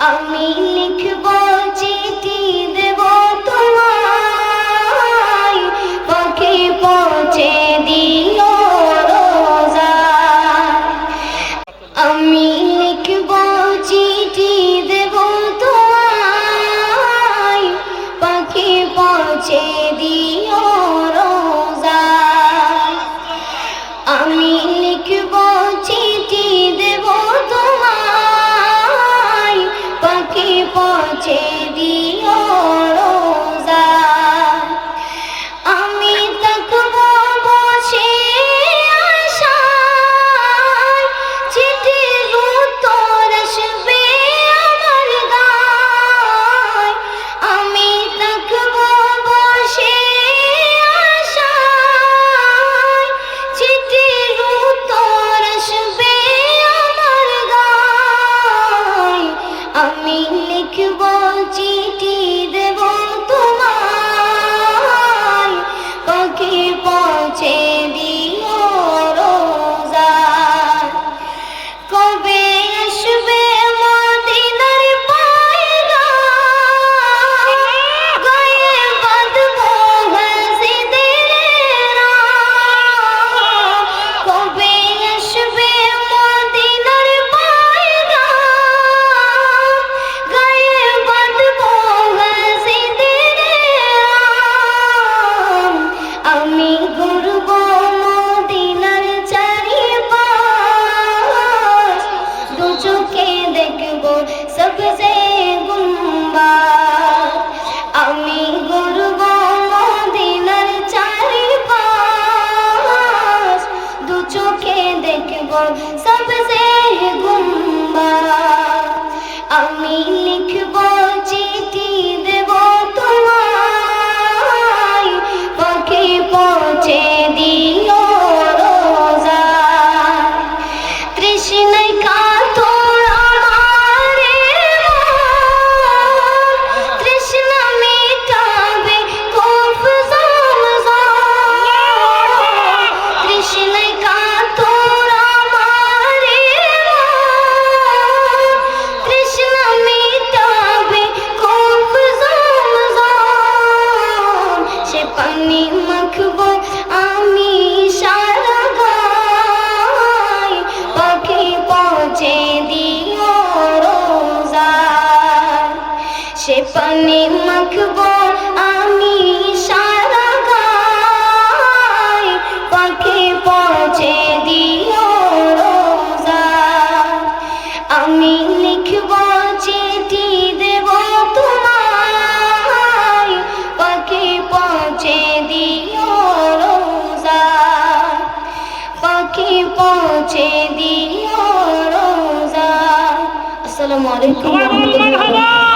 আমি লিখব চিঠি দেব তোমায়। পথে পৌঁছে দিও রোজা। আমি লিখব চিঠি দেব তোমায়। পথে পৌঁছে দিও মুছে দিই सबसे गुम्बा अमी लिखवा পানে মাখব আমি সারা গায়। পাখে পৌঁছে দিও রোজা। আমি লিখব চিঠি দেব তোমায়। পাখে পৌঁছে দিও রোজা। পাখে পৌঁছে দিও রোজা। আসসালামু আলাইকুম